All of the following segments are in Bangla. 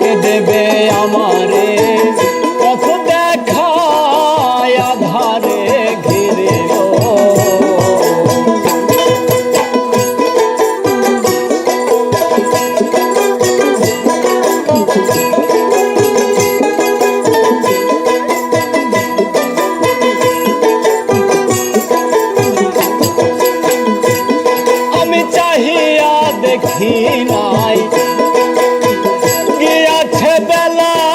কেঁদেবে আমারে বেলা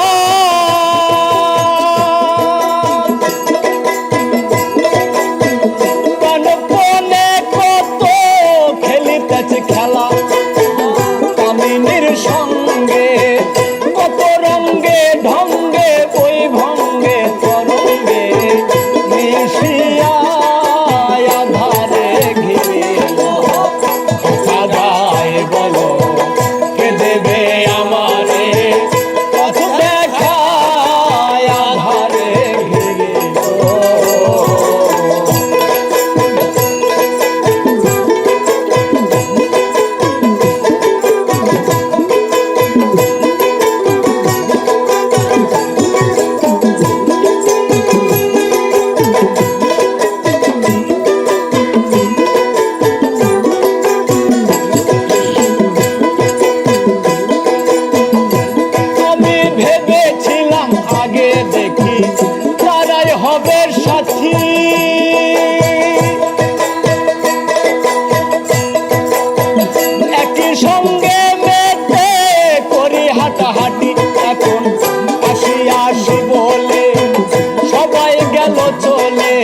সাথী একই সঙ্গে মেতে করি হাঁটাহাঁটি আসি আসি বলে সবাই গেল চলে।